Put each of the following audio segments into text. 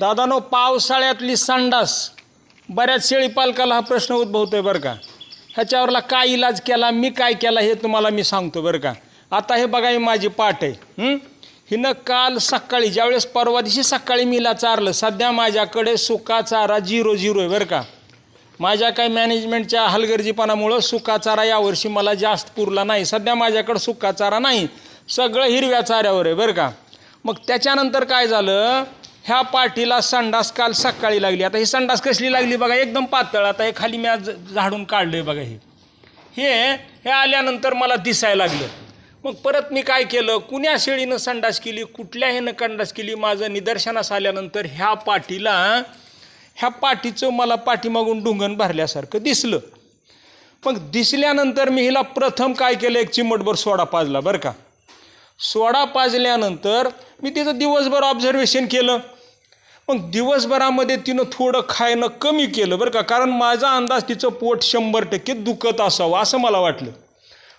दादानो पावसाळ्यातली संडास. बऱ्याच शेळी पालकाला हा प्रश्न उद्भवतो आहे बरं का. ह्याच्यावरला काय इलाज केला मी काय केला हे तुम्हाला मी सांगतो बरं का. आता हे बघा ही माझी पाठ आहे. हिनं काल सकाळी ज्यावेळेस परवा दिवशी सकाळी मीला चारलं सध्या माझ्याकडे सुका चारा झिरो झिरो आहे बरं का. माझ्या काही मॅनेजमेंटच्या हलगर्जीपणामुळं सुका चारा यावर्षी मला जास्त पुरला नाही. सध्या माझ्याकडं सुका चारा नाही. सगळं हिरव्या चाऱ्यावर आहे बरं का. मग त्याच्यानंतर काय झालं? ह्या पाठीला संडास काल सकाळी लागली. आता ही संडास कसली लागली बघा एकदम पातळ. आता हे खाली मी आज झाडून काढलं बघा हे. हे हे आल्यानंतर मला दिसायला लागलं. मग परत मी काय केलं? कुण्या शेळीनं संडास केली? कुठल्या ह्यानं कंडास केली? माझं निदर्शनास आल्यानंतर ह्या पाठीला ह्या पाठीचं मला पाठीमागून डुंगण भरल्यासारखं दिसलं. मग दिसल्यानंतर मी हिला प्रथम काय केलं? एक चिमटभर सोडा पाजला बरं का. सोडा पाजल्यानंतर मी तिचं दिवसभर ऑब्झर्वेशन केलं. मग दिवसभरामध्ये तिनं थोडं खायनं कमी केलं बरं का. कारण माझा अंदाज तिचं पोट शंभर टक्के दुखत असावं असं मला वाटलं.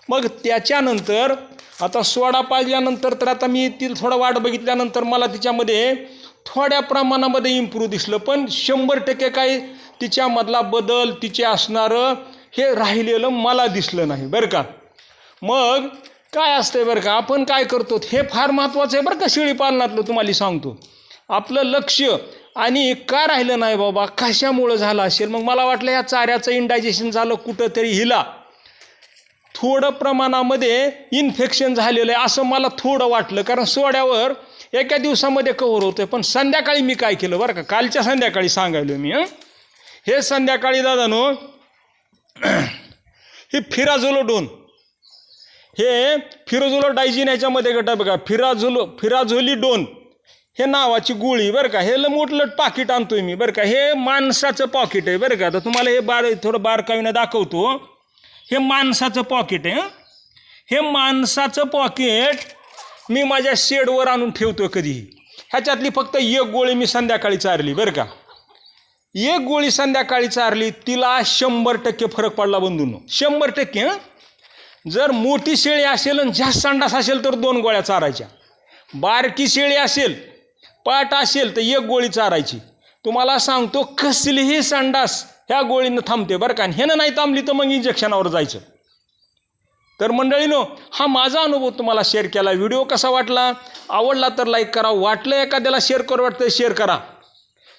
मग त्याच्यानंतर आता सोडा पाजल्यानंतर तर आता मी ती थोडं वाट बघितल्यानंतर मला तिच्यामध्ये थोड्या प्रमाणामध्ये इम्प्रूव्ह दिसलं. पण शंभर टक्के काही तिच्यामधला बदल तिचे असणारं हे राहिलेलं मला दिसलं नाही बरं का. मग काय असतंय बरं का? आपण काय करतो? हे फार महत्त्वाचं आहे बरं का शेळी पालनातलं तुम्हाला सांगतो. आपलं लक्ष आणि का राहिलं नाही बाबा? कशामुळं झालं असेल? मग मला वाटलं या चाऱ्याचं इंडायजेशन झालं कुठंतरी हिला. थोडं प्रमाणामध्ये इन्फेक्शन झालेलं आहे असं मला थोडं वाटलं. कारण सोड्यावर एका दिवसामध्ये कव्हर होतं पण संध्याकाळी मी काय केलं बरं का? कालच्या संध्याकाळी सांगायलो मी हे? संध्याकाळी दादानो हे फिराझोलोडोन हे फिरोझोलो डायजिन याच्यामध्ये गटा बघा फिराझुलो फिराझोली डोन. हे नावाची गोळी बरं का हे मोठलट पाकिट आणतोय मी बरं का. हे माणसाचं पॉकेट आहे बरं का. तर तुम्हाला हे बार थोडं बारकावीनं दाखवतो. हे माणसाचं पॉकेट आहे हं. हे माणसाचं पॉकेट मी माझ्या शेडवर आणून ठेवतो कधीही ह्याच्यातली फक्त एक गोळी मी संध्याकाळी चारली बरं का. एक गोळी संध्याकाळी चारली तिला शंभर टक्के फरक पडला बंधून. शंभर टक्के हां. जर मोठी शेळी असेल आणि जास्त संडास असेल तर दोन गोळ्या चारायच्या. बारकी शेळी असेल पाट असेल तर एक गोळी चारायची. तुम्हाला सांगतो कसलीही संडास ह्या गोळीनं थांबते बरं का. आणि ह्यानं नाही थांबली तर मग इंजेक्शनावर जायचं. तर मंडळीनो हा माझा अनुभव तुम्हाला शेअर केला. व्हिडिओ कसा वाटला? आवडला तर लाईक करा. वाटलं एखाद्याला शेअर करू वाटतं शेअर करा.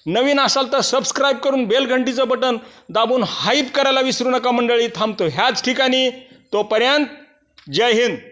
नवीन असाल तर सबस्क्राईब करून बेल घंटीचं बटन दाबून हाईप करायला विसरू नका मंडळी. थांबतो ह्याच ठिकाणी. तोपर्यंत जय हिंद.